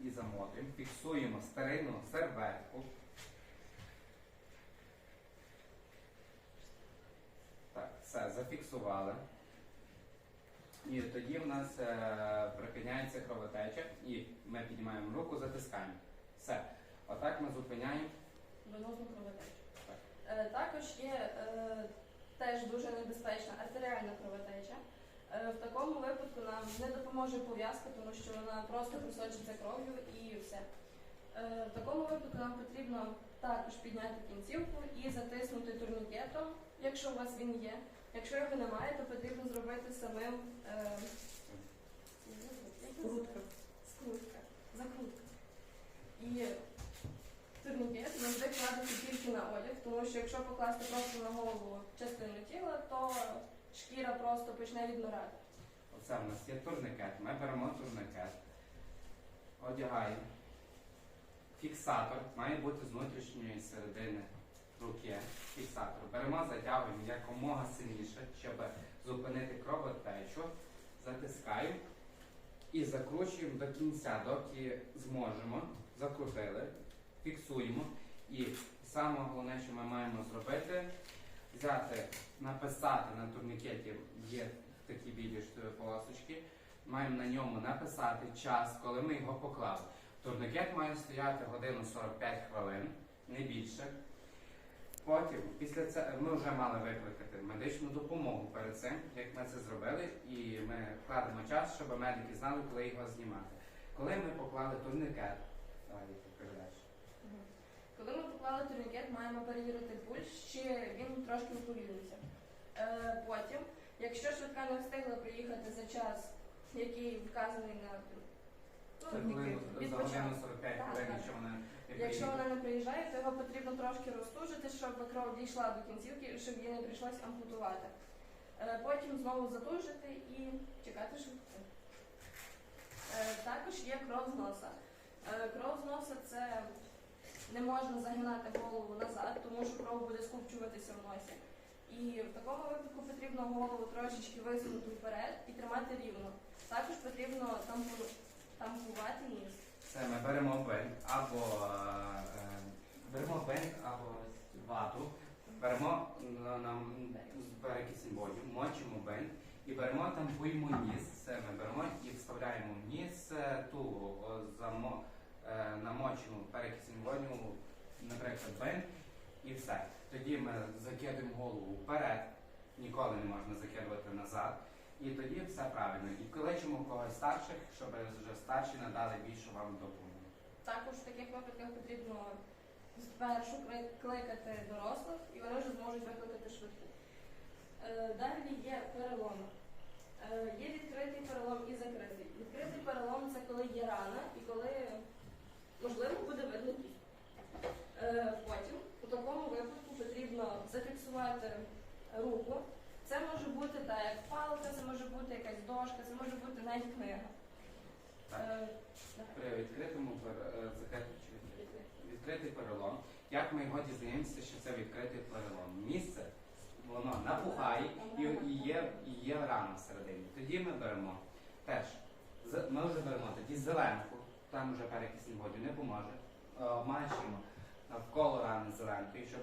і замотуємо, фіксуємо стерильну серветку. Так, все, зафіксували. І тоді в нас е, припиняється кровотеча, і ми піднімаємо руку, затискаємо. Все. Отак ми зупиняємо. Венозну кровотечу. Так. Е, Також є е, теж дуже небезпечна артеріальна кровотеча. Е, В такому випадку нам не допоможе пов'язка, тому що вона просто просочиться кров'ю і все. Е, В такому випадку нам потрібно також підняти кінцівку і затиснути турнікетом, якщо у вас він є. Якщо його немає, то потрібно зробити самим е, Скрутка. скрутка, закрутка. І турнікет завжди кладеться тільки на одяг, тому що якщо покласти просто на голову частину тіла, то шкіра просто почне відмирати. Оце в нас є турникет. Ми беремо турникет, одягаємо. Фіксатор має бути з внутрішньої середини руки. Фіксатор. Беремо, затягуємо якомога сильніше, щоб зупинити кровотечу. Затискаємо і закручуємо до кінця, доки зможемо. Закрутили, фіксуємо. І саме головне, що ми маємо зробити, взяти, написати на турнікеті є такі білі полосочки. Маємо на ньому написати час, коли ми його поклали. Турникет має стояти годину 45 хвилин, не більше. Потім, після цього, ми вже мали викликати медичну допомогу перед цим, як ми це зробили, і ми кладемо час, щоб медики знали, коли його знімати. Коли ми поклали турникет, далі передач. Коли ми поклали турнікет, маємо перевірити пульс, чи він трошки уповільнився. Е, потім, якщо швидка не встигла приїхати за час, який вказаний на ну, від початку. годину 45 Так, хвилин, так. якщо вона не вона не приїжджає, то його потрібно трошки розтужити, щоб кров дійшла до кінцівки, щоб її не прийшлось ампутувати. Е, Потім знову затужити і чекати швидку. Е, Також є кров з носа. Е, Кров з носа це не можна загинати голову назад, тому що кров буде скупчуватися в носі. І в такому випадку потрібно голову трошечки висунути вперед і тримати рівно. Також потрібно тампу- тампувати ніс. Це ми беремо бинт або е, беремо бинт або вату, беремо на, на з перекисень воді, мочимо бинт і беремо тампуємо ніс. Це ми беремо і вставляємо в ніс е, намочену перекисень воду, наприклад, бинт і все. Тоді ми закидуємо голову вперед, ніколи не можна закидувати назад. І тоді все правильно. І кличемо когось старших, щоб вже старші надали більшу вам допомогу. Також в таких випадках потрібно спершу кли- кликати дорослих, і вони вже зможуть викликати швидку. Е, Далі є переломи. Е, Є відкритий перелом і закритий. Відкритий перелом це коли є рана і коли можливо буде видно кість. Е, Потім у такому випадку потрібно зафіксувати руку. Це може бути так, як палка, це може бути якась дошка, це може бути навіть книга. Так. Е, При відкритому е, відкритий? перелом. Як ми його дізнаємося, що це відкритий перелом? Місце воно напухає і, і є, і є рана всередині. Тоді ми беремо теж. Ми вже беремо тоді зеленку, там вже перекисні воді не поможе. Е, Обмащуємо навколо рани зеленкою, щоб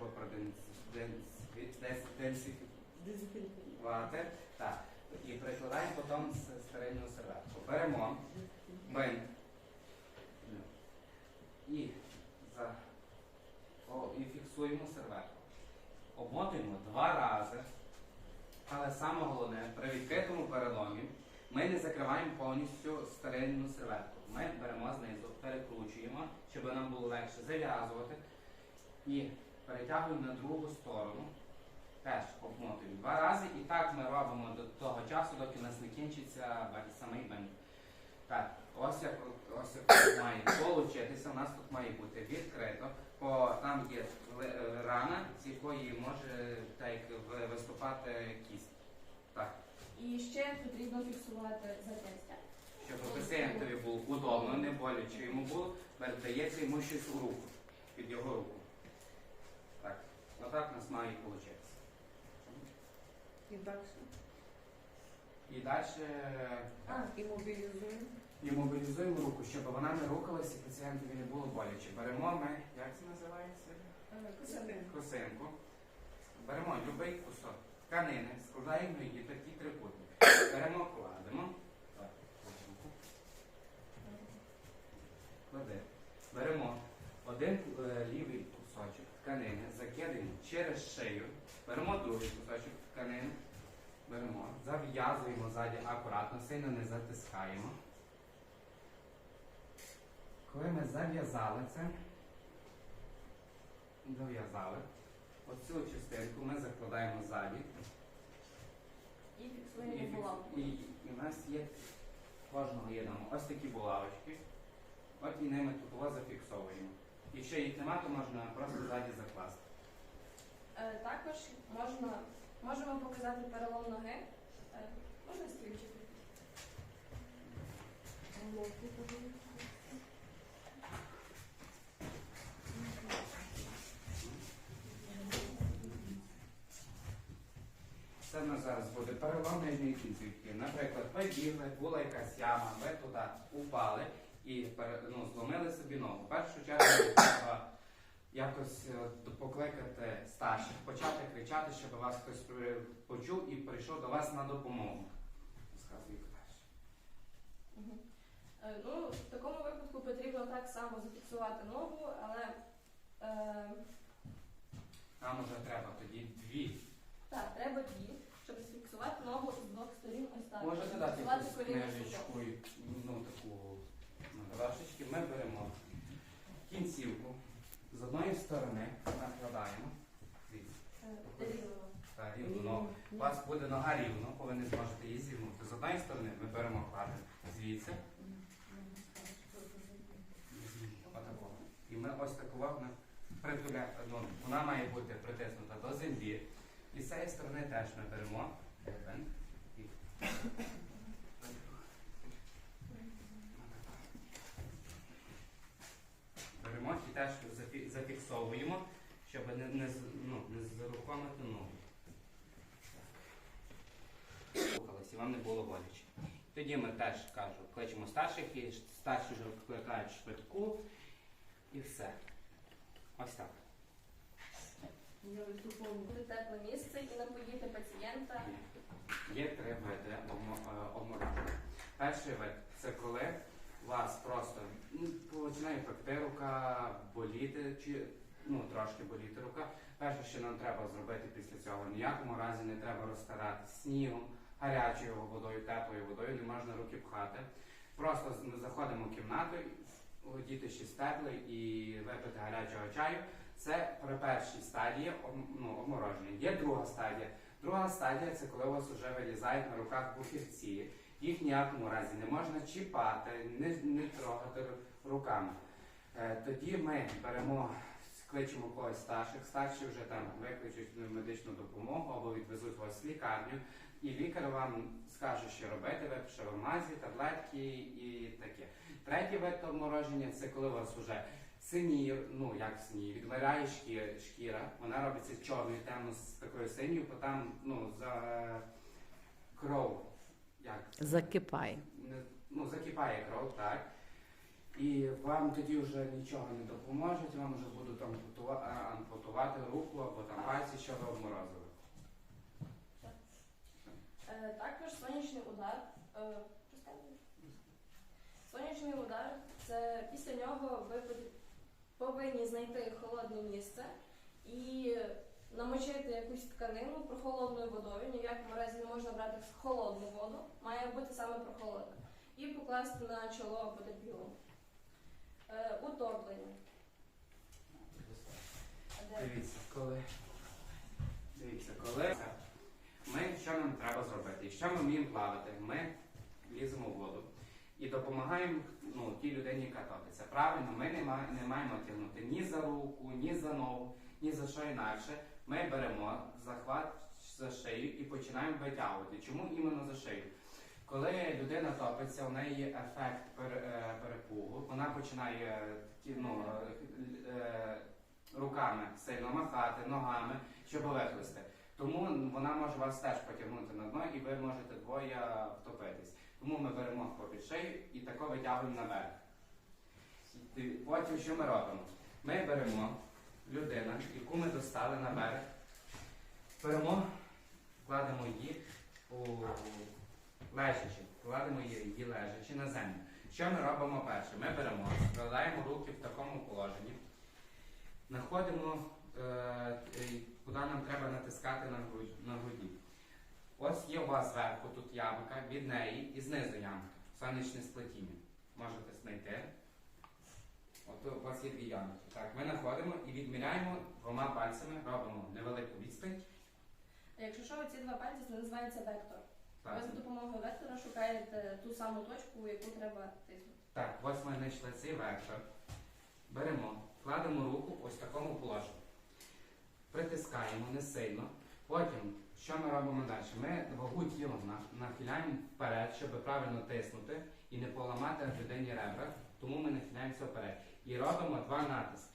проденсифікувати. Так. І прикладаємо потім стерильну серветку. Беремо бинт і, за, о, і фіксуємо серветку. Обмотуємо два рази. Але саме головне, при відкритому переломі ми не закриваємо повністю стерильну серветку. Ми беремо знизу, перекручуємо, щоб нам було легше зав'язувати. І перетягуємо на другу сторону. Теж обмотуємо два рази. І так ми робимо до того часу, доки у нас не кінчиться самий бинт. Так, ось як ось як має получитися. У нас тут має бути відкрито, бо там є рана, з якої може так виступати кість. Так, І ще потрібно фіксувати зап'ястя. щоб пацієнтові було удобно, не боляче йому було, передається йому щось у руку, під його руку. Так, отак у нас має получитися. І далі. І далі А, і мобілізуємо. і мобілізуємо руку, щоб вона не рухалася і пацієнтові не було боляче. Беремо ми, як це називається? Е. Косинку. Беремо будь-який кусок тканини, складаємо її такі трикутник. Беремо, кладемо. Беремо один е, лівий кусочок тканини, закидаємо через шию, беремо другий кусочок тканини, беремо, зав'язуємо ззаді акуратно, сильно не затискаємо. Коли ми зав'язали це, зав'язали, оцю частинку ми закладаємо ззаді. І І, фіксуємо фікс- булавку. і, і в нас є кожного є там ось такі булавочки. От і ними тут його зафіксовуємо. Якщо їх нема, то можна просто ззаді закласти. Е, Також можна, можемо показати перелом ноги. Е, Можна стрільчити? Головку подивитися. Це в нас зараз буде перелом нижньої кінцівки. Наприклад, ви бігли, була якась яма, ви туди упали і ну, зломили собі ногу. В першу чергу треба якось е, покликати старших, почати кричати, щоб вас хтось почув і прийшов до вас на допомогу. Е, Ну, в такому випадку потрібно так само зафіксувати ногу, але е, Нам уже треба тоді дві. так, треба дві, щоб зафіксувати ногу з двох сторін ось так. Можете дати Зафіксувати якусь коліно книжечку, і, ну таку ну. Ми беремо кінцівку з одної сторони, накладаємо. Дивіться, Е, Рівно. так, рівно ногу. У вас буде нога рівно, коли не зможете її зігнути. З одної сторони ми беремо кладемо звідси, отакого. І ми ось такого ми притуля, ну, вона має бути притиснута до землі. І з цієї сторони теж ми беремо. І Беремо і теж зафіксовуємо, щоб не, не, ну, не зарухомити ногу. І вам не було боляче. Тоді ми теж кажу, кличемо старших і старші вже викликають швидку і все. Ось так. Тепле місце і напоїти пацієнта. Є три види е. Перший вид це коли вас просто ну, починає пекти рука, боліти, чи ну трошки боліти рука. Перше, що нам треба зробити після цього, ніякому разі не треба розтирати снігом, гарячою водою, теплою водою, не можна руки пхати. Просто заходимо в кімнату, діти щось тепле і випити гарячого чаю. Це при першій стадії ну, обмороження. Є друга стадія. Друга стадія це коли у вас вже вилізають на руках бухівці. Їх ніякому разі не можна чіпати, не, не трогати руками. Е, тоді ми беремо, кличемо когось старших, старші вже там викличуть медичну допомогу або відвезуть вас в лікарню, і лікар вам скаже, що робити, випише вам мазі, таблетки і таке. Третій вид обмороження це коли у вас вже синіє, ну як синіє, відмирає шкіра, шкіра, вона робиться чорною, темно з такою синьою, бо там ну, за кров, як Закипає. ну, закипає кров, так. І вам тоді вже нічого не допоможуть, вам вже будуть ампутувати, ампутувати руку або там пальці, що ви обморозили. Е, Також сонячний удар. Е. Сонячний удар це після нього ви повинні знайти холодне місце і намочити якусь тканину прохолодною водою. Ні в якому разі не можна брати холодну воду, має бути саме прохолодна. І покласти на чоло потерпілому. Е, Утоплення. Дивіться, коли. Дивіться, коли ми що нам треба зробити? Якщо ми вміємо плавати, ми ліземо в воду і допомагаємо ну, тій людині яка топиться. Правильно, ми не, ма- не маємо тягнути ні за руку, ні за ногу, ні за що інакше. Ми беремо захват за шию і починаємо витягувати. Чому іменно за шию? Коли людина топиться, у неї є ефект е, перепугу, вона починає ну, е, е, руками сильно махати, ногами, щоб вихлисти. Тому вона може вас теж потягнути на дно, і ви можете двоє втопитись. Тому ми беремо попід шию і тако витягуємо наверх. Потім що ми робимо? Ми беремо людину, яку ми достали на берег, беремо, кладемо її у лежачи, кладемо її, лежачи на землю. Що ми робимо перше? Ми беремо, складаємо руки в такому положенні, знаходимо, е, е, куди нам треба натискати на груді. Ось є у вас зверху тут ямка, від неї і знизу ямка, сонячне сплетіння. Можете знайти. От у вас є дві ямки. Так, ми знаходимо і відміряємо двома пальцями, робимо невелику відстань. А Якщо що, ці два пальці це називається вектор. Так, Ви за допомогою вектора шукаєте ту саму точку, яку треба тиснути. так ось ми знайшли цей вектор. Беремо, кладемо руку ось в такому положенні. Притискаємо не сильно. Потім, що ми робимо далі? Ми вагу тіла на- нахиляємо вперед, щоб правильно тиснути і не поламати людині ребра, тому ми нахиляємося вперед. І робимо два натиски.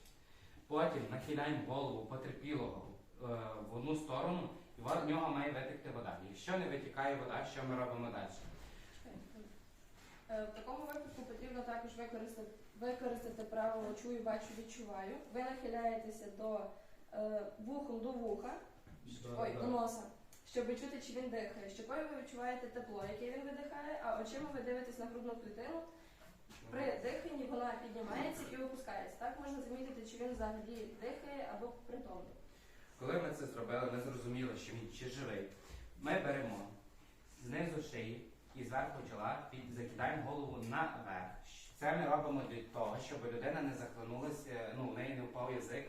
Потім нахиляємо голову потерпілого е, в одну сторону, і в нього має витекти вода. Якщо не витікає вода, що ми робимо далі? Е, В такому випадку потрібно також використати, використати правило чую, бачу, відчуваю. Ви нахиляєтеся до е, вухом до вуха, ой, до носа, щоб чути, чи він дихає. Щокою ви відчуваєте тепло, яке він видихає, а очима ви дивитесь на грудну клітину. При диханні вона піднімається і опускається. Так можна замітити, чи він взагалі дихає або притомний. Коли ми це зробили, ми зрозуміли, що він чи живий. Ми беремо знизу шиї і зверху чола закидаємо голову наверх. Це ми робимо для того, щоб людина не захлинулася, ну, в неї не впав язик,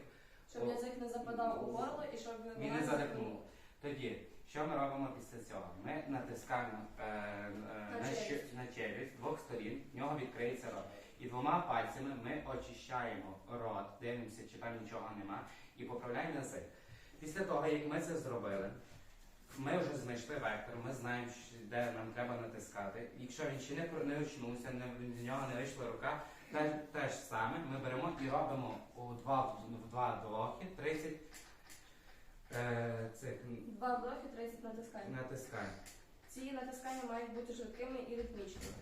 Щоб язик не западав у горло і щоб і не не задихнув. Тоді, що ми робимо після цього? Ми натискаємо е, е, На на, щ- на челюсть двох сторін, в нього відкриється рот. І двома пальцями ми очищаємо рот, дивимося, чи там нічого нема, і поправляємо язик. Після того, як ми це зробили, ми вже знайшли вектор, ми знаємо, що- де нам треба натискати. Якщо він ще не, про- не очнувся, не, з нього не вийшла рука, те, те ж саме ми беремо і робимо у два, в два блоки 30 е, цих Два вдохи, 30 натискань. натискань. Ці натискання мають бути швидкими і ритмічними.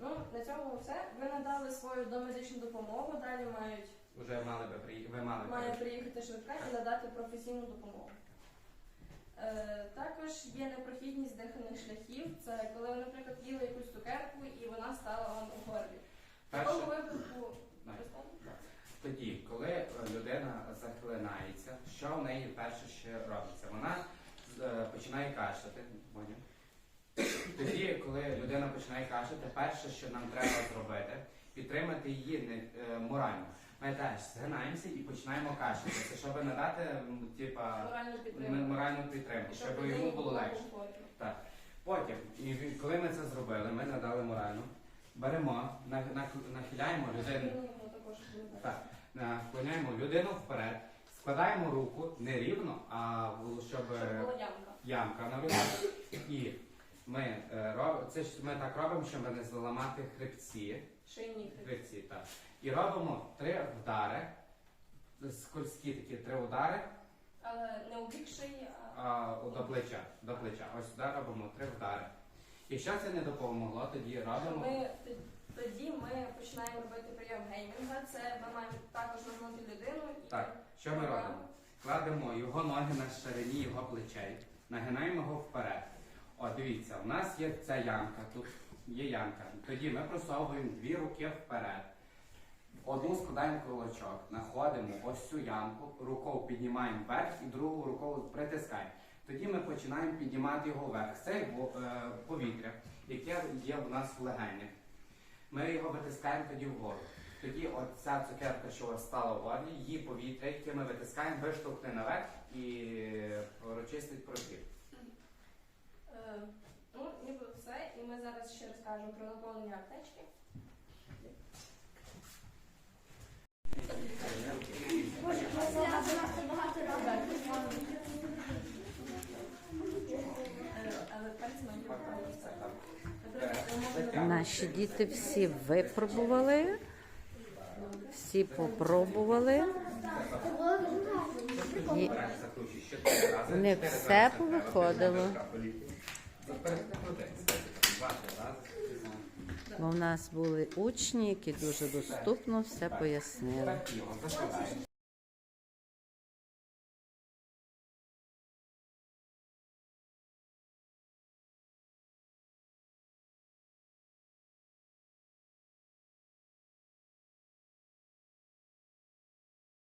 Ну, на цьому все. Ви надали свою домедичну допомогу, далі мають, Уже мали би приїхати. Ви мали має приїхати швидка і надати професійну допомогу. Е, також є непрохідність дихальних шляхів. Це коли ви, наприклад, їли якусь цукерку і вона стала вам у горлі. В такому випадку тоді, коли е, людина захлинається, що в неї перше ще робиться? Вона е, починає кашляти. Тоді, коли людина починає кашляти, перше, що нам треба зробити, підтримати її морально. Ми теж згинаємося і починаємо кашляти. Щоб надати типа, Моральну підтримку. моральну підтримку, щоб йому було легше. комфортно. Потім, і коли ми це зробили, ми надали моральну, беремо, на- на- нахиляємо людину, Людині воно також буде легше. так, наклоняємо людину вперед, складаємо руку не рівно, а в- щоб Щоб е, була ямка. ямка на. І ми, е, роб- це ж ми так робимо, щоб не зламати хребці. Шийні хребці. хребці так. І робимо три вдари, скользкі такі три удари Але не у бік шиї, а а, до плеча. До плеча. Ось сюди робимо три вдари. Якщо це не допомогло, тоді робимо. Ми тоді ми починаємо робити прийом геймінга. Це ми маємо також нагнути людину і Так, що ми робимо? Кладемо його ноги на ширині його плечей, нагинаємо його вперед. О, дивіться, у нас є ця ямка, тут є ямка. Тоді ми просовуємо дві руки вперед. Одну складаємо кулачок, знаходимо ось цю ямку, рукою піднімаємо вверх і другу рукою притискаємо. Тоді ми починаємо піднімати його вверх. Це е, повітря, яке є в нас в легенях. Ми його витискаємо тоді вгору. Тоді оця цукерка, що стала в горлі, її повітря, яке ми витискаємо, виштовхне наверх і прочистить прохід. Ну, ніби все. І ми зараз ще розкажемо про наповнення аптечки. Наші діти всі випробували, всі попробували. У них все повиходило. Бо в нас були учні, які дуже доступно все пояснили.